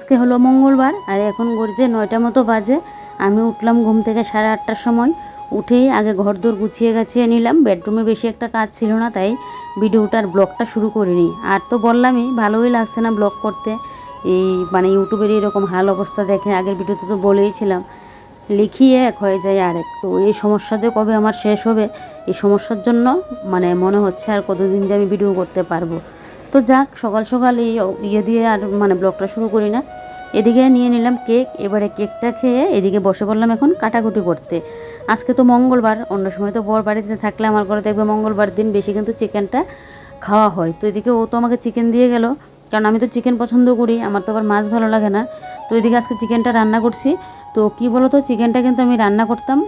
আজকে হলো মঙ্গলবার, আর এখন গড়িতে নয়টা মতো বাজে। আমি উঠলাম ঘুম থেকে সাড়ে আটটার সময়। উঠেই আগে ঘরদোর গুছিয়ে গাছিয়ে নিলাম। বেডরুমে বেশি একটা কাজ ছিল না, তাই ভিডিওটার ব্লগটা শুরু করিনি। আর তো বললামই, ভালোই লাগছে না ব্লগ করতে। এই মানে ইউটিউবের এরকম হাল অবস্থা দেখে আগের ভিডিওতে তো বলেইছিলাম লিখিয়ে এক, হয়ে যায় আরেক। তো এই সমস্যা যে কবে আমার শেষ হবে, এই সমস্যার জন্য মানে মনে হচ্ছে আর কতদিন যে আমি ভিডিও করতে পারব। তো যাক, সকাল সকাল এই ইয়ে দিয়ে আর মানে ব্লগটা শুরু করি না। এদিকে নিয়ে নিলাম কেক, এবারে কেকটা খেয়ে এদিকে বসে পড়লাম এখন কাটাকুটি করতে। আজকে তো মঙ্গলবার, অন্য সময় তো বর বাড়িতে থাকলে আমার ঘরে দেখবে মঙ্গলবার দিন বেশি কিন্তু চিকেনটা খাওয়া হয়। তো এদিকে ও তো আমাকে চিকেন দিয়ে গেল, কারণ আমি তো চিকেন পছন্দ করি, আমার তো আবার মাছ ভালো লাগে না। তো এদিকে আজকে চিকেনটা রান্না করছি। তো কি বলো তো চিকেনটা কিন্তু আমি রান্না করতাম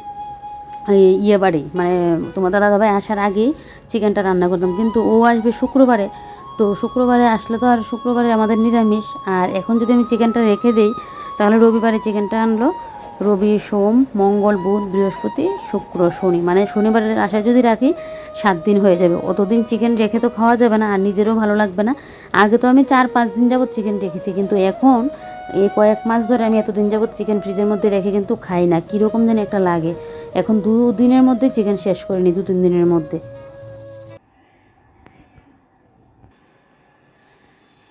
এই ইয়ে বাড়ি মানে তোমার দাদা দাদাভাই আসার আগেই চিকেনটা রান্না করতাম। কিন্তু ও আসবে শুক্রবারে তো শুক্রবারে আসলে তো আর শুক্রবারে আমাদের নিরামিষ, আর এখন যদি আমি চিকেনটা রেখে দিই, তাহলে রবিবারে চিকেনটা আনলো। রবি, সোম, মঙ্গল, বুধ, বৃহস্পতি, শুক্র, শনি। মানে শনিবারের আশায় যদি রাখি, সাত দিন হয়ে যাবে। অতদিন চিকেন রেখে তো খাওয়া যাবে না, আর নিজেরও ভালো লাগবে না। আগে তো আমি চার পাঁচ দিন যাবত চিকেন রেখেছি, কিন্তু এখন এই কয়েক মাস ধরে আমি এতদিন যাবত চিকেন ফ্রিজের মধ্যে রেখে কিন্তু খাই না। কীরকম যেন একটা লাগে। এখন দু দিনের মধ্যে চিকেন শেষ করে নিই দু তিন দিনের মধ্যে।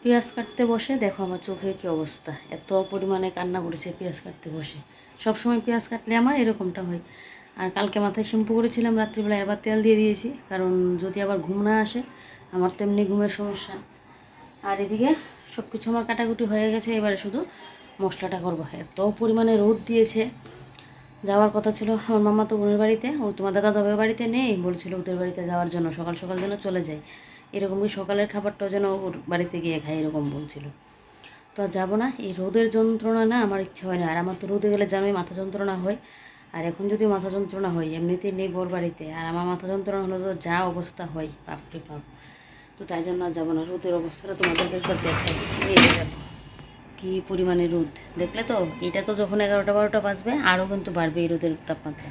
পেঁয়াজ কাটতে বসে, দেখো আমার চোখের কি অবস্থা। এত পরিমাণে কান্না করেছে পেঁয়াজ কাটতে বসে। সবসময় পেঁয়াজ কাটলে আমার এরকমটা হয়। আর কালকে মাথায় শ্যাম্পু করেছিলাম, রাত্রিবেলা এবার তেল দিয়ে দিয়েছি। কারণ যদি আবার ঘুম না আসে, আমার তো এমনি ঘুমের সমস্যা। আর এদিকে সব কিছু আমার কাটাকুটি হয়ে গেছে, এবারে শুধু মশলাটা করব। এত পরিমাণে রোদ দিয়েছে। যাওয়ার কথা ছিল আমার মামা তো বোনের বাড়িতে। ও তোমার দাদা দাবের বাড়িতে নেই, বলছিল ওদের বাড়িতে যাওয়ার জন্য। সকাল সকাল যেন চলে যায়। এরকমই সকালের খাবারটাও যেন ওর বাড়িতে গিয়ে খাই এরকম বলছিল। তো আর যাব না, এই রোদের যন্ত্রণা না আমার ইচ্ছে হয় না। আর আমার তো রোদে গেলে জানোই মাথা যন্ত্রণা হয়। আর এখন যদি মাথা যন্ত্রণা হয়, এমনিতেই নেই বোর বাড়িতে। আর আমার মাথা যন্ত্রণা হলে তো যা অবস্থা হয় বাপরে বাপ। তো তাই জন্য আর যাব না, রোদের অবস্থাটা তোমাদেরকে একবার দেখাই। কী পরিমাণে রোদ। দেখলে তো, এটা তো যখন এগারোটা বারোটা বাজবে, আরও কিন্তু বাড়বে এই রোদের তাপমাত্রা।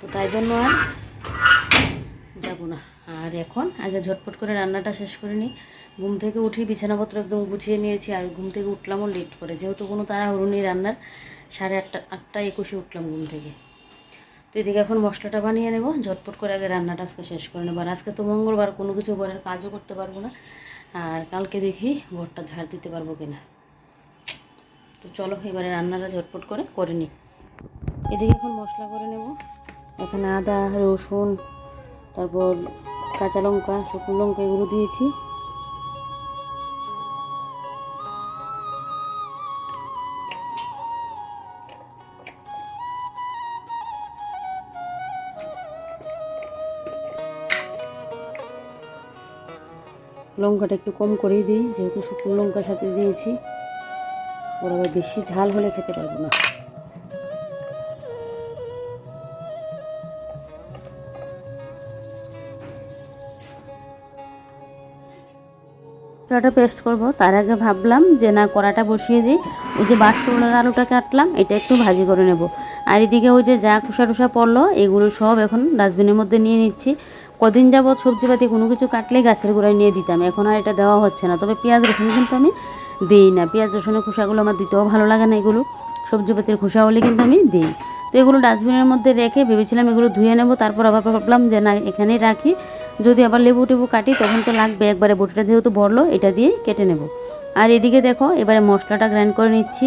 তো তাই জন্য আর যাব না। আর এখন, আগে ঝটপট করে রান্নাটা শেষ করে নিই। ঘুম থেকে উঠি, বিছানাপত্র একদম গুছিয়ে নিয়েছি আর ঘুম থেকে উঠলামও লেট করে। যেহেতু কোনো তাড়াহুড়ো নেই রান্নার, সাড়ে আটটা আটটা একুশে উঠলাম ঘুম থেকে। তো এদিকে এখন মশলাটা বানিয়ে নেব। ঝটপট করে আগে রান্নাটা আজকে শেষ করে নেব। আর আজকে তো মঙ্গলবার, কোনো কিছু ঘরের কাজও করতে পারব না। আর কালকে দেখি ঘরটা ঝাড় দিতে পারব কিনা। তো চলো, এবারে রান্নাটা ঝটপট করে করে নিই। এদিকে এখন মশলা করে নেব। এখানে আদা, রসুন, তারপর কাঁচা লঙ্কা, শুকনো লঙ্কা এগুলো দিয়েছি। লঙ্কাটা একটু কম করেই দিই, যেহেতু শুকনো লঙ্কার সাথে দিয়েছি। ওরা আবার বেশি ঝাল হলে খেতে পারব না। কড়াটা পেস্ট করব। তার আগে ভাবলাম যে, না, কড়াটা বসিয়ে দিই। ওই যে বাসকলার আলুটা কাটলাম, এটা একটু ভাজি করে নেব। আর এদিকে ওই যে যা খোসা টুসা পড়ল, এগুলো সব এখন ডাস্টবিনের মধ্যে নিয়ে নিচ্ছি। কদিন যাবৎ সবজিপাতি কোনো কিছু কাটলে গাছের গোড়ায় নিয়ে দিতাম। এখন আর এটা দেওয়া হচ্ছে না। তবে পেঁয়াজ, রসুন কিন্তু আমি দিই না। পেঁয়াজ, রসুনের খোসাগুলো আমার দিতেও ভালো লাগে না এগুলো। সবজিপাতির খোসা হলে কিন্তু আমি দিই। তো এগুলো ডাস্টবিনের মধ্যে রেখে ভেবেছিলাম এগুলো ধুয়ে নেব। তারপর আবার ভাবলাম যে, না, এখানেই রাখি। যদি আবার লেবু টেবু কাটি, তখন তো লাগবে একবারে বটিটা যেহেতু বড়লো, এটা দিয়ে কেটে নেব। আর এদিকে দেখো, এবারে মশলাটা গ্রাইন্ড করে নিচ্ছি।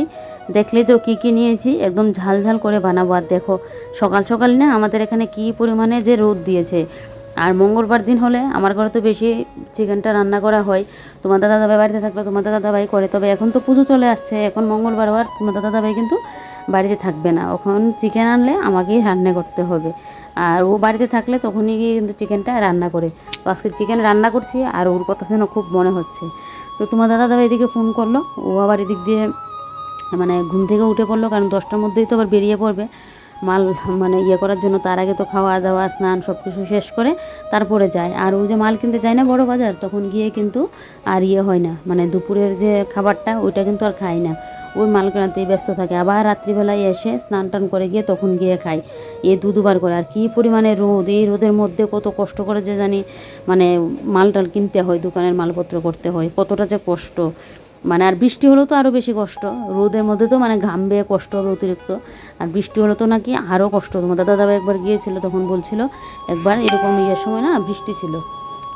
দেখলেই তো কী কী নিয়েছি, একদম ঝাল ঝাল করে বানাবো। আর দেখো, সকাল সকাল না আমাদের এখানে কী পরিমাণে যে রোদ দিয়েছে। আর মঙ্গলবার দিন হলে আমার ঘরে তো বেশি চিকেনটা রান্না করা হয়। তোমার দাদা দাবাই বাড়িতে থাকলে তোমাদের দাদা দাবাই করে, তবে এখন তো পুজো চলে আসছে। এখন মঙ্গলবার হওয়ার তোমার দাদা দাবাই কিন্তু বাড়িতে থাকবে না। ওখন চিকেন আনলে আমাকেই রান্না করতে হবে। আর ও বাড়িতে থাকলে তখনই গিয়ে কিন্তু চিকেনটা রান্না করে। তো আজকে চিকেন রান্না করছি আর ওর কথা যেন খুব মনে হচ্ছে। তো তোমার দাদা দাদা এদিকে ফোন করল। ও আবার এদিক দিয়ে মানে ঘুম থেকে উঠে পড়ল, কারণ দশটার মধ্যেই তো আবার বেরিয়ে পড়বে। মাল মানে ইয়ে করার জন্য তার আগে তো খাওয়া দাওয়া, স্নান সব কিছু শেষ করে তারপরে যায়। আর ও যে মাল কিনতে যায় না বড় বাজার, তখন গিয়ে কিন্তু আর ইয়ে হয় না। মানে দুপুরের যে খাবারটা, ওইটা কিন্তু আর খায় না। ওই মাল কেনাতেই ব্যস্ত থাকে। আবার রাত্রিবেলায় এসে স্নান টান করে গিয়ে তখন গিয়ে খায়। এ দু দুবার করে। আর কী পরিমাণে রোদ! এই রোদের মধ্যে কত কষ্ট করে যে জানি মানে মাল টাল কিনতে হয়, দোকানের মালপত্র করতে হয়। কতটা যে কষ্ট! মানে আর বৃষ্টি হলেও তো আরও বেশি কষ্ট। রোদের মধ্যে তো মানে ঘাম বেয়ে কষ্ট হবে অতিরিক্ত। আর বৃষ্টি হলে তো নাকি আরও কষ্ট। তোমাদের দাদাভাই একবার গিয়েছিল তখন বলছিল, একবার এরকম ইয়ের সময় না বৃষ্টি ছিল।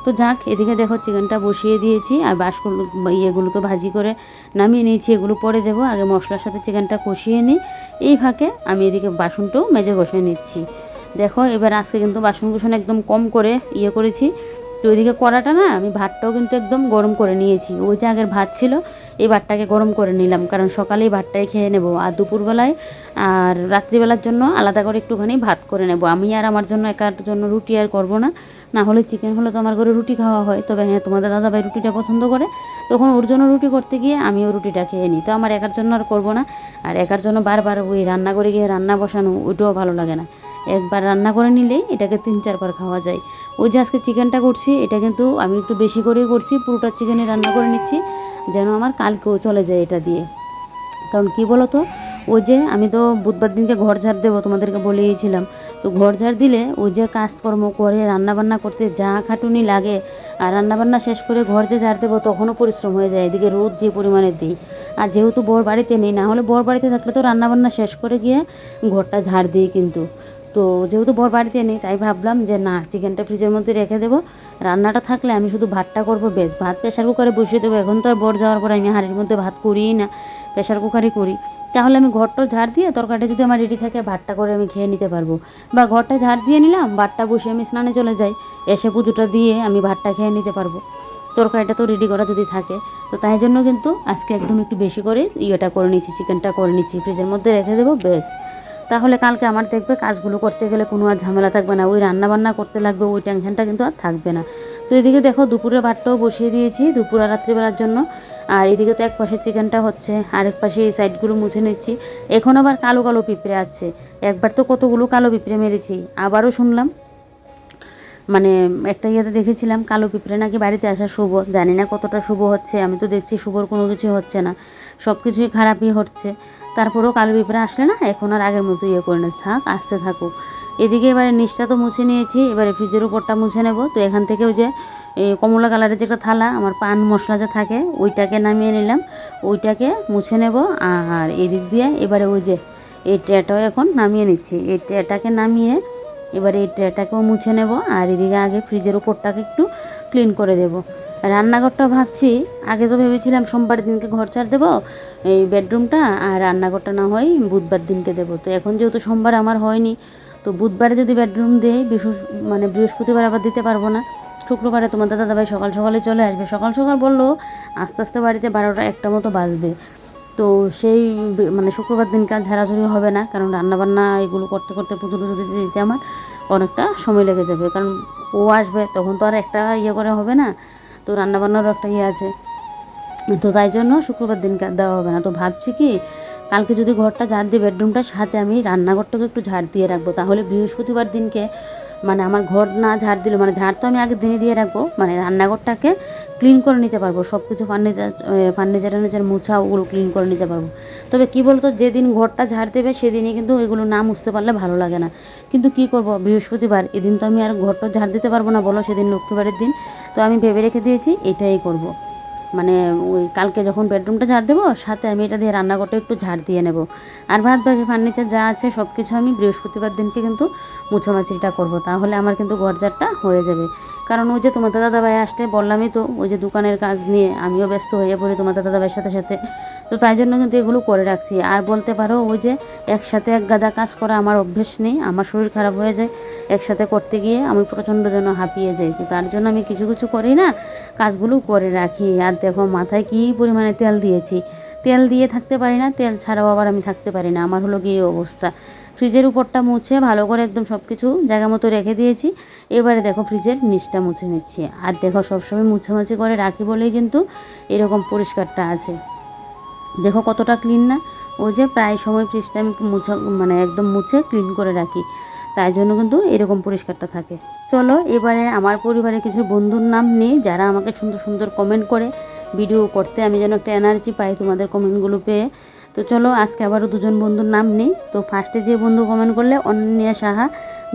তো যাক, এদিকে দেখো চিকেনটা বসিয়ে দিয়েছি আর বাসগুলো ইয়েগুলো তো ভাজি করে নামিয়ে নিয়েছি, এগুলো পরে দেবো। আগে মশলার সাথে চিকেনটা কষিয়ে নিই। এই ফাঁকে আমি এদিকে বাসনটাও মেজে কষিয়ে নিচ্ছি। দেখো, এবার আজকে কিন্তু বাসন কুসন একদম কম করে ইয়ে করেছি। তো ওইদিকে কড়াটা না, আমি ভাতটাও কিন্তু একদম গরম করে নিয়েছি। ওই যে আগের ভাত ছিল, এই ভাতটাকে গরম করে নিলাম। কারণ সকালেই ভাতটাই খেয়ে নেব। আর দুপুরবেলায় আর রাত্রিবেলার জন্য আলাদা করে একটুখানি ভাত করে নেব। আমি আর আমার জন্য একার জন্য রুটি আর করব না। না হলে চিকেন হলে তো আমার ঘরে রুটি খাওয়া হয়। তবে হ্যাঁ তোমাদের দাদাভাই রুটিটা পছন্দ করে। তখন ওর জন্য রুটি করতে গিয়ে আমিও রুটিটা খেয়ে নিই। তো আমার একার জন্য আর করব না। আর একার জন্য বারবার ওই রান্না করে গিয়ে রান্না বসানো, ওইটাও ভালো লাগে না। একবার রান্না করে নিলেই এটাকে তিন চারবার খাওয়া যায়। ওই যে আজকে চিকেনটা করছি, এটা কিন্তু আমি একটু বেশি করেই করছি, পুরোটা চিকেনই রান্না করে নিচ্ছি, যেন আমার কালকেও চলে যায় এটা দিয়ে। কারণ কি বলো তো ওই যে আমি তো বুধবার দিনকে ঘর ঝাড় দেবো তোমাদেরকে বলেইছিলাম। তো ঘর ঝাড় দিলে ওই যে কাজকর্ম করে, রান্নাবান্না করতে যা খাটুনি লাগে আর রান্নাবান্না শেষ করে ঘর যে ঝাড় দেবো তখনও পরিশ্রম হয়ে যায়, এদিকে রোদ যে পরিমাণে দিই। আর যেহেতু বর বাড়িতে নেই, না হলে বর বাড়িতে থাকলে তো রান্নাবান্না শেষ করে গিয়ে ঘরটা ঝাড় দিই কিন্তু। তো যেহেতু বর বাড়িতে নেই, তাই ভাবলাম যে না, চিকেনটা ফ্রিজের মধ্যে রেখে দেবো। রান্নাটা থাকলে আমি শুধু ভাতটা করব বেশ ভাত প্রেশার কুকারে বসিয়ে দেবো। এখন তো আর বর যাওয়ার পর আমি হাঁড়ির মধ্যে ভাত করিই না। প্রেশার কুকারই করি। তাহলে আমি ঘরটা ঝাড় দিয়ে তরকারিটা যদি আমার রেডি থাকে, ভাতটা করে আমি খেয়ে নিতে পারব। বা ঘরটা ঝাড় দিয়ে নিলাম, ভাতটা বসে আমি স্নানে চলে যাই, এসে পুজোটা দিয়ে আমি ভাতটা খেয়ে নিতে পারব। তরকারিটা তো রেডি করা যদি থাকে, তো তাই জন্য কিন্তু আজকে একদম একটু বেশি করে ইয়েটা করে নিচ্ছি চিকেনটা করে নিচ্ছি ফ্রিজের মধ্যে রেখে দেবো বেশ তাহলে কালকে আমার দেখবে কাজগুলো করতে গেলে কোনো আর ঝামেলা থাকবে না, ওই রান্না বান্না করতে লাগবে, ওই টেনশনটা কিন্তু আর থাকবে না। তো এদিকে দেখো দুপুরের ভাতটাও বসিয়ে দিয়েছি, দুপুর আর রাত্রিবেলার জন্য। আর এদিকে তো এক পাশে চিকেনটা হচ্ছে আরেক পাশে এই সাইডগুলো মুছে নিচ্ছি। এখন আবার কালো কালো পিঁপড়ে আছে। একবার তো কতগুলো কালো পিঁপড়ে মেরেছি, আবারও শুনলাম। মানে একটা ইয়েতে দেখেছিলাম, কালো পিঁপড়ে নাকি বাড়িতে আসা শুভ। জানি না কতটা শুভ হচ্ছে, আমি তো দেখছি শুভর কোনো কিছু হচ্ছে না। সব কিছুই খারাপই হচ্ছে। তারপরেও কালো পিঁপড়ে আসলে না, এখন আর আগের মতো ইয়ে করে না, থাক, আসতে থাকুক। এদিকে এবারে নিচটা তো মুছে নিয়েছি, এবারে ফ্রিজের উপরটা মুছে নেব। তো এখান থেকেও যে কমলা কালারের যে একটা থালা, আমার পান মশলা যে থাকে, ওইটাকে নামিয়ে নিলাম। ওইটাকে মুছে নেব, আর এদিক দিয়ে এবারে ওই যে এই ট্রেটাও এখন নামিয়ে নিচ্ছি। এই ট্রেটাকে নামিয়ে এবারে এই ট্রেটাকেও মুছে নেব, আর এদিকে আগে ফ্রিজের উপরটাকে একটু ক্লিন করে দেব। রান্নাঘরটা ভাবছি, আগে তো ভেবেছিলাম সোমবার দিনকে ঘর ছাড় দেবো এই বেডরুমটা, আর রান্নাঘরটা না হয় বুধবার দিনকে দেবো। তো এখন যেহেতু সোমবার আমার হয়নি, তো বুধবারে যদি বেডরুম দেয় বৃহস্প মানে বৃহস্পতিবার আবার দিতে পারব না। শুক্রবারে তোমার দাদা দাদাভাই সকাল সকালে চলে আসবে। সকাল সকাল বলল, আস্তে আস্তে বাড়িতে বারোটা একটা মতো বাজবে। তো সেই মানে শুক্রবার দিন কাজ ঝাড়াঝুড়ি হবে না, কারণ রান্নাবান্না এগুলো করতে করতে পুজো টুজো দিতে দিতে আমার অনেকটা সময় লেগে যাবে। কারণ ও আসবে, তখন তো আর একটা ইয়ে করে হবে না, তো রান্নাবান্নারও একটা ইয়ে আছে। তো তাই জন্য শুক্রবার দিন দেওয়া হবে না। তো ভাবছি কি, কালকে যদি ঘরটা ঝাড় দিয়ে বেডরুমটার সাথে আমি রান্নাঘরটাকে একটু ঝাড় দিয়ে রাখব, তাহলে বৃহস্পতিবার দিনকে মানে আমার ঘর না ঝাড় দিলে মানে ঝাড় তো আমি আগের দিনে দিয়ে রাখব মানে রান্নাঘরটাকে ক্লিন করে নিতে পারব সব কিছু ফার্নিচার ফার্নিচার টার্নিচার মোছা ওগুলো ক্লিন করে নিতে পারব। তবে কি বলতো, যেদিন ঘরটা ঝাড় দেবে সেদিনই কিন্তু এগুলো না মুছতে পারলে ভালো লাগে না। কিন্তু কি করব, বৃহস্পতিবার, এদিন তো আমি আর ঘরটা ঝাড় দিতে পারব না বলো, সেদিন লক্ষ্মীবারের দিন। তো আমি ভেবে রেখে দিয়েছি, এটাই করব। মানে ওই কালকে যখন বেডরুমটা ঝাড় দেবো, সাথে আমি এটা দিয়ে রান্নাঘরটা একটু ঝাড় দিয়ে নেব। আর ভাত বাকি ফার্নিচার যা আছে সব কিছু আমি বৃহস্পতিবার দিনকে কিন্তু মুছামাছিটা করব। তাহলে আমার কিন্তু ঘর হয়ে যাবে। কারণ ওই যে তোমার দাদা ভাই আসলে বললামই তো, ওই যে দোকানের কাজ নিয়ে আমিও ব্যস্ত হয়ে পড়ি তোমার দাদা ভাইয়ের সাথে সাথে। তো তাই জন্য কিন্তু এগুলো করে রাখছি। আর বলতে পারো, ওই যে একসাথে এক গাদা কাজ করা আমার অভ্যেস নেই, আমার শরীর খারাপ হয়ে যায়। একসাথে করতে গিয়ে আমি প্রচণ্ড যেন হাঁপিয়ে যাই। তো তার জন্য আমি কিছু কিছু করি না, কাজগুলো করে রাখি। আর দেখো, মাথায় কী পরিমাণে তেল দিয়েছি। তেল দিয়ে থাকতে পারি না, তেল ছাড়াও আবার আমি থাকতে পারি না। আমার হলো গিয়ে অবস্থা। ফ্রিজের উপরটা মুছে ভালো করে একদম সব কিছু জায়গা মতো রেখে দিয়েছি। এবারে দেখো ফ্রিজের নিচটা মুছে নিচ্ছি। আর দেখো সবসময় মুছামাছি করে রাখি বলেই কিন্তু এরকম পরিষ্কারটা আছে। দেখো কতটা ক্লিন না? ওই যে প্রায় সময় ফ্রিজটা আমি মুছা মানে একদম মুছে ক্লিন করে রাখি। তাই জন্য কিন্তু এরকম পরিষ্কারটা থাকে। চলো এবারে আমার পরিবারে কিছু বন্ধুর নাম নিই যারা আমাকে সুন্দর সুন্দর কমেন্ট করে ভিডিও করতে আমি যেন একটা এনার্জি পাই তোমাদের কমেন্টগুলো পেয়ে। তো চলো আজকে আবারও দুজন বন্ধুর নাম নেই। তো ফার্স্টে যে বন্ধু কমেন্ট করলে অনন্যা সাহা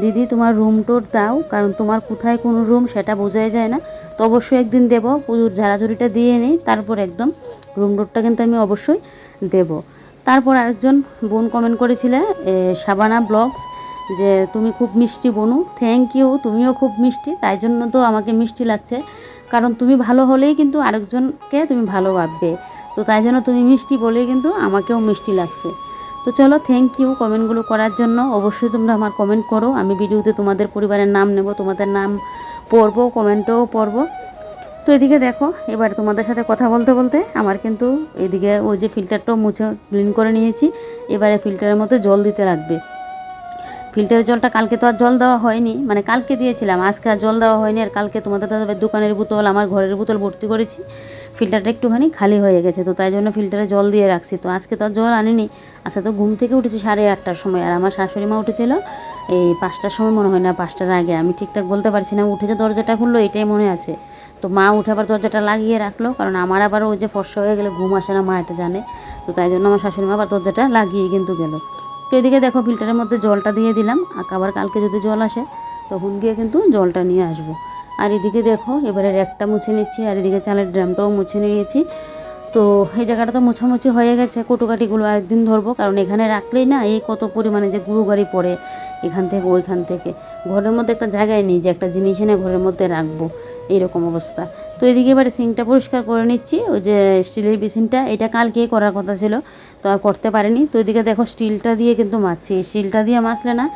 দিদি তোমার রুম টোর দাও কারণ তোমার কোথায় কোন রুম সেটা বোঝাই যায় না। তো অবশ্যই একদিন দেবো পুজোর ঝাড়াঝুড়িটা দিয়ে নিই তারপর একদম রুম ডোরটা কিন্তু আমি অবশ্যই দেব। তারপর আরেকজন বোন কমেন্ট করেছিলে এ, শাবানা ব্লগস যে তুমি খুব মিষ্টি বনু। থ্যাংক ইউ তুমিও খুব মিষ্টি তাই জন্য তো আমাকে মিষ্টি লাগছে। কারণ তুমি ভালো হলেই কিন্তু আরেকজনকে তুমি ভালো ভাববে। তো তাই জন্য তুমি মিষ্টি বলেই কিন্তু আমাকেও মিষ্টি লাগছে। তো চলো থ্যাংক ইউ কমেন্টগুলো করার জন্য। অবশ্যই তোমরা আমার কমেন্ট করো। আমি ভিডিওতে তোমাদের পরিবারের নাম নেব, তোমাদের নাম পড়ব কমেন্টও পড়ব। তো এদিকে দেখো, এবার তোমাদের সাথে কথা বলতে বলতে আমার কিন্তু এদিকে ওই যে ফিল্টারটাও মুছে ক্লিন করে নিয়েছি। এবারে ফিল্টারের মধ্যে জল দিতে লাগবে। ফিল্টারের জলটা কালকে তো আর জল দেওয়া হয়নি। মানে কালকে দিয়েছিলাম, আজকে আর জল দেওয়া হয়নি। আর কালকে তোমাদের দোকানের বোতল, আমার ঘরের বোতল ভর্তি করেছি। ফিল্টারটা একটুখানি খালি হয়ে গেছে, তো তাই জন্য ফিল্টারে জল দিয়ে রাখছি। তো আজকে তো আর জল আনিনি আচ্ছা তো ঘুম থেকে উঠেছি সাড়ে আটটার সময়, আর আমার শাশুড়ি মা উঠেছিল এই পাঁচটার সময়, মনে হয় না, পাঁচটার আগে। আমি ঠিকঠাক বলতে পারছি না, উঠে যে দরজাটা খুললো, এটাই মনে আছে। তো মা উঠে আবার দরজাটা লাগিয়ে রাখল, কারণ আমার আবার ওই যে ফর্সা হয়ে গেলে ঘুম আসে না, মা এটা জানে। তো তাই জন্য আমার শাশুড়ি মা আবার দরজাটা লাগিয়ে কিন্তু গেল। তো এদিকে দেখো, ফিল্টারের মধ্যে জলটা দিয়ে দিলাম আবার কালকে যদি জল আসে, তখন গিয়ে কিন্তু জলটা নিয়ে আসব। আর এদিকে দেখো এবারে র্যাকটা মুছে নিচ্ছি আর এদিকে চালের ড্রামটাও মুছে নিয়েছি। তো এই জায়গাটা তো মোছামুছি হয়ে গেছে, কটুকাটিগুলো একদিন ধরবো। কারণ এখানে রাখলেই না এই কত পরিমাণে যে গুরু গাড়ি পড়ে এখান থেকে ওইখান থেকে। ঘরের মধ্যে একটা জায়গায় নেই যে একটা জিনিস এনে ঘরের মধ্যে রাখব, এইরকম অবস্থা। তো এদিকে এবারে সিঙ্কটা পরিষ্কার করে নিচ্ছি, ওই যে স্টিলের বেসিনটা, এটা কালকে করার কথা ছিল, তো আর করতে পারিনি। তো এদিকে দেখো স্টিলটা দিয়ে কিন্তু মাছছি স্টিলটা দিয়ে মাছলে না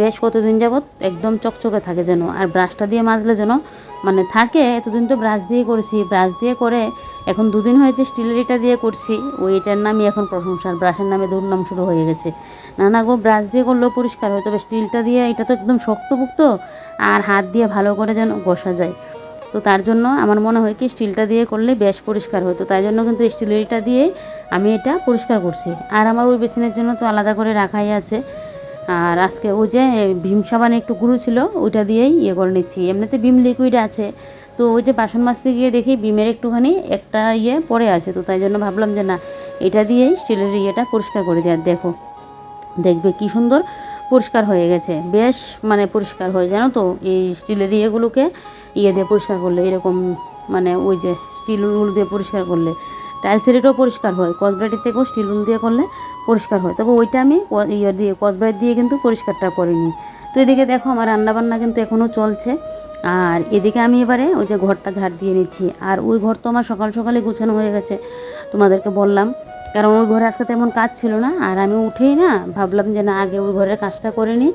বেশ কতদিন যাবৎ একদম চকচকে থাকে যেন, আর ব্রাশটা দিয়ে মাজলে যেন মানে থাকে, এতদিন তো ব্রাশ দিয়ে করেছি, ব্রাশ দিয়ে করে এখন দুদিন হয়েছে স্টিলের এটা দিয়ে করছি ওই এটার নামই এখন প্রশংসার, ব্রাশের নামে দুর্নাম শুরু হয়ে গেছে। না না গো, ব্রাশ দিয়ে করলেও পরিষ্কার হয়, তবে স্টিলটা দিয়ে এটা তো একদম শক্তপুক্ত আর হাত দিয়ে ভালো করে যেন ঘষা যায়। তো তার জন্য আমার মনে হয় কি, স্টিলটা দিয়ে করলে বেশ পরিষ্কার হয়। তো তাই জন্য কিন্তু স্টিলের এটা দিয়ে আমি এটা পরিষ্কার করছি। আর আমার ওই বেসিনের জন্য তো আলাদা করে রাখাই আছে। আর আজকে ওই যে ভীম সাবানে একটু গুঁড়ো ছিল, ওইটা দিয়েই ইয়ে করে নিচ্ছি। এমনিতে ভীম লিকুইড আছে তো ওই যে বাসন মাজতে গিয়ে দেখি বিমের একটুখানি একটা ইয়ে পড়ে আছে তো তাই জন্য ভাবলাম যে না, এটা দিয়েই স্টিলের ইয়েটা পরিষ্কার করে দেওয়ার দেখো, দেখবে কি সুন্দর পরিষ্কার হয়ে গেছে। বেশ মানে পরিষ্কার হয়ে জানো তো? এই স্টিলের ইয়েগুলোকে ইয়ে দিয়ে পরিষ্কার করলে, এরকম মানে ওই যে স্টিল উল দিয়ে পরিষ্কার করলে। টাইলসের এটাও পরিষ্কার হয় কসব্রাইটের থেকেও স্টিল উল দিয়ে করলে পরিষ্কার হয়। তবে ওইটা আমি ইয়ে দিয়ে কসব্রাইট দিয়ে কিন্তু পরিষ্কারটা করিনি। এদিকে দেখো আমার রান্নাবান্না কিন্তু এখনও চলছে। আর এদিকে আমি এবারে ওই যে ঘরটা ঝাড় দিয়ে নিচ্ছি। আর ওই ঘর তো আমার সকাল সকালে গুছানো হয়ে গেছে তোমাদেরকে বললাম। কারণ ওই ঘরে আজকে তেমন কাজ ছিল না। আর আমি উঠেই না ভাবলাম যে না, আগে ওই ঘরের কাজটা করে নিই।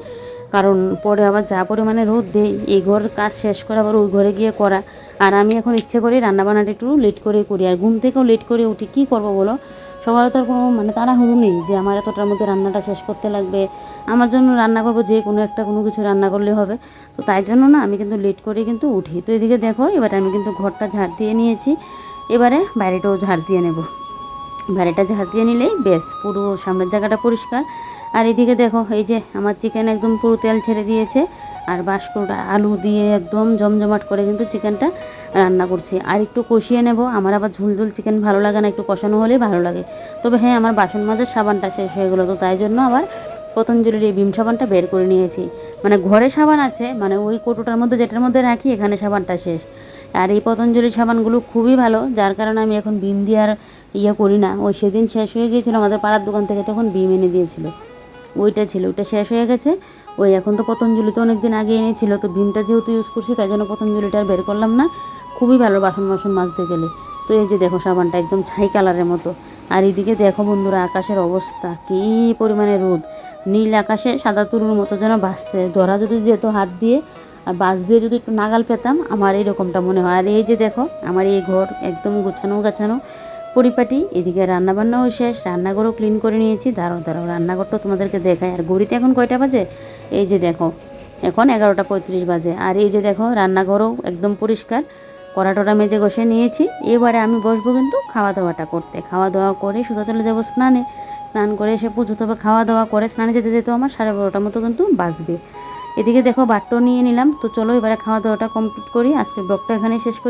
কারণ পরে আবার যা পরিমাণে রোদ দেয় এই ঘরের কাজ শেষ করে আবার ওই ঘরে গিয়ে করা। আর আমি এখন ইচ্ছে করি রান্নাবান্নাটা একটু লেট করে করি। আর ঘুম থেকেও লেট করে উঠি। কী করব বলো? সকালে তো আর কোনো মানে তাড়াহুড়ো নেই যে আমার এতটার মধ্যে রান্নাটা শেষ করতে লাগবে। আমার জন্য রান্না করব, যে কোনো একটা কোনো কিছু রান্না করলে হবে। তো তাই জন্য না আমি কিন্তু লেট করে কিন্তু উঠি। তো এদিকে দেখো, এবারে আমি কিন্তু ঘরটা ঝাড় দিয়ে নিয়েছি। এবারে বাইরেটাও ঝাড় দিয়ে নেব। বাইরেটা ঝাড় দিয়ে নিলেই বেশ, পুরো সামনের জায়গাটা পরিষ্কার। আর এদিকে দেখো, এই যে আমার চিকেন একদম পুরো তেল ছেড়ে দিয়েছে। আর বাসকোটা আলু দিয়ে একদম জমজমাট করে কিন্তু চিকেনটা রান্না করছি। আর একটু কষিয়ে নেব, আমার আবার ঝুল ঝুল চিকেন ভালো লাগে না, একটু কষানো হলেই ভালো লাগে। তবে হ্যাঁ আমার বাসন মাজার সাবানটা শেষ হয়ে গেলো তো, তাই জন্য আবার পতঞ্জলির এই ভীম সাবানটা বের করে নিয়েছি। মানে ঘরে সাবান আছে মানে ওই কৌটোটার মধ্যে, যেটার মধ্যে রাখি, এখানে সাবানটা শেষ। আর এই পতঞ্জলি সাবানগুলো খুবই ভালো, যার কারণে আমি এখন ভীম দিয়ে আর ইয়ে করি না। ওই সেদিন শেষ হয়ে গিয়েছিল, আমাদের পাড়ার দোকান থেকে তখন ভীম এনে দিয়েছিল। ওইটা ছিল, ওইটা শেষ হয়ে গেছে। ওই এখন তো পতঞ্জলি তো অনেক দিন আগে এনেছিল, তো ভীমটা যেহেতু ইউজ করছি তাই জন্য পতঞ্জলিটা আর বের করলাম না। খুবই ভালো বাসন বাসন মাজতে গেলে। তো এই যে দেখো সাবানটা একদম ছাই কালারের মতো। আর এদিকে দেখো বন্ধুরা আকাশের অবস্থা, কী পরিমাণে রোদ। নীল আকাশে সাদা তুরুর মতো যেন ভাসছে। ধরা যদি যেত হাত দিয়ে, আর বাস দিয়ে যদি একটু নাগাল পেতাম, আমার এইরকমটা মনে হয়। আর এই যে দেখো, আমার এই ঘর একদম গোছানো গাছানো। পরিপাটি, এদিকে রান্নাবান্নাও শেষ, রান্নাঘরও ক্লিন করে নিয়েছি। দাঁড়াও দাঁড়াও, রান্নাঘরটা তোমাদেরকে দেখায় আর ঘড়িতে এখন কয়টা বাজে? এই যে দেখো, এখন এগারোটা পঁয়ত্রিশ বাজে। আর এই যে দেখো, রান্নাঘরও একদম পরিষ্কার। কড়া টড়া মেজে ঘষে নিয়েছি। এবারে আমি বসবো কিন্তু খাওয়া দাওয়াটা করতে। খাওয়া দাওয়া করে সুতা চলে যাব স্নানে। স্নান করে এসে পুজো তবে খাওয়া দাওয়া করে স্নানে যেতে যেতে আমার সাড়ে বারোটার মতো কিন্তু বাঁচবে এদিকে দেখো, বাট্টো নিয়ে নিলাম। তো চলো এবারে খাওয়া দাওয়াটা কমপ্লিট করি। আজকের ব্লগটা এখানে শেষ করি।